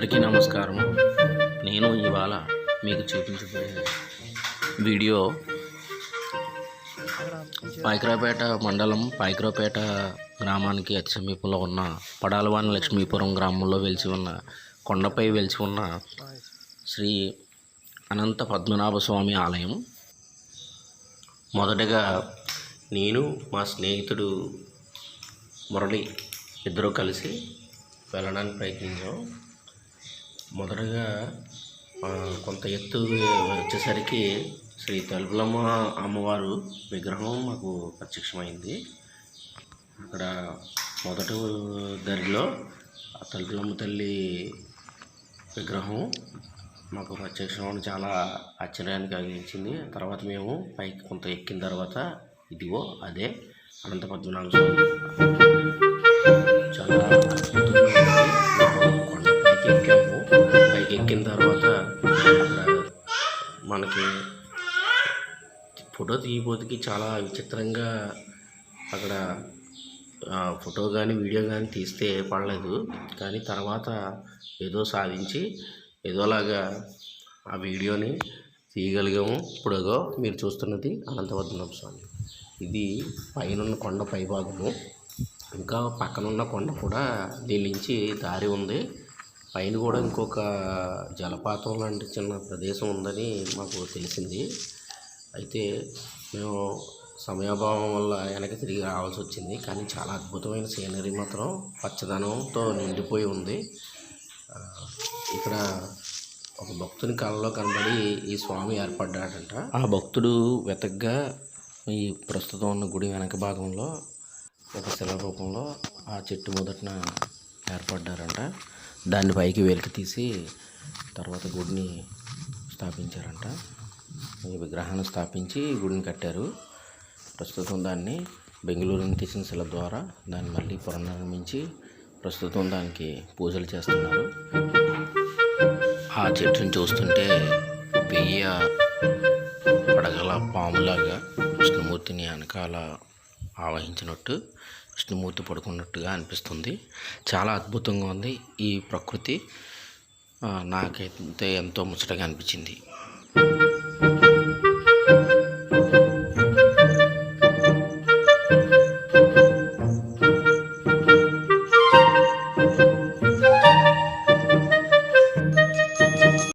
అందరికీ నమస్కారం. నేను ఇవాళ మీకు చూపించబోయే వీడియో పైకరాపేట మండలం పైకరాపేట గ్రామానికి అతి సమీపంలో ఉన్న పడాలవాని లక్ష్మీపురం గ్రామంలో వెలిసి ఉన్న కొండపై వెలిసి ఉన్న శ్రీ అనంత పద్మనాభ స్వామి ఆలయం. మొదటగా నేను మా స్నేహితుడు మురళి ఇద్దరూ కలిసి వెళ్ళడానికి ప్రయత్నించాం. మొదటగా కొంత ఎత్తు వచ్చేసరికి శ్రీ తలుపులమ్మ అమ్మవారు విగ్రహం మాకు ప్రత్యక్షమైంది. అక్కడ మొదటి దరిలో తలుపులమ్మ తల్లి విగ్రహం మాకు ప్రత్యక్షం చాలా ఆశ్చర్యాన్ని కలిగించింది. తర్వాత మేము పైకి కొంత ఎక్కిన తర్వాత ఇదిగో అదే అనంత పద్మనాభ స్వామి. ఎక్కిన తర్వాత మనకి ఫోటో తీయబోతుకి చాలా విచిత్రంగా అక్కడ ఫోటో కానీ వీడియో కానీ తీస్తే పడలేదు. కానీ తర్వాత ఏదో సాధించి ఏదోలాగా ఆ వీడియోని తీయగలిగాము. ఇప్పుడుగో మీరు చూస్తున్నది అనంతవర్ధనం స్వామి. ఇది పైనున్న కొండ పైభాగము. ఇంకా పక్కనున్న కొండ కూడా దీని నుంచి దారి ఉంది. పైన కూడా ఇంకొక జలపాతం లాంటి చిన్న ప్రదేశం ఉందని మాకు తెలిసింది. అయితే మేము సమయాభావం వల్ల వెనక తిరిగి రావాల్సి వచ్చింది. కానీ చాలా అద్భుతమైన సీనరీ మాత్రం పచ్చదనంతో నిండిపోయి ఉంది. ఇక్కడ ఒక భక్తుని కళ్ళలో కనబడి ఈ స్వామి ఏర్పడ్డాడంట. ఆ భక్తుడు వెతగ్గా ఈ ప్రస్తుతం ఉన్న గుడి వెనక భాగంలో ఒక శిల రూపంలో ఆ చెట్టు మొదటన ఏర్పడ్డారంట. దాన్ని పైకి వెలికి తీసి తర్వాత గుడిని స్థాపించారంట. ఈ విగ్రహాన్ని స్థాపించి గుడిని కట్టారు. ప్రస్తుతం దాన్ని బెంగళూరు నుంచి తీసిన శిల ద్వారా దాన్ని మళ్ళీ పునర్నిర్మించి ప్రస్తుతం దానికి పూజలు చేస్తున్నారు. ఆ చెట్టును చూస్తుంటే వెయ్యి పడగల పాములాగా విష్ణుమూర్తిని వెనకాల ఆవహించినట్టు విష్ణుమూర్తి పడుకున్నట్టుగా అనిపిస్తుంది. చాలా అద్భుతంగా ఉంది ఈ ప్రకృతి. నాకైతే ఎంతో ముచ్చటగా అనిపించింది.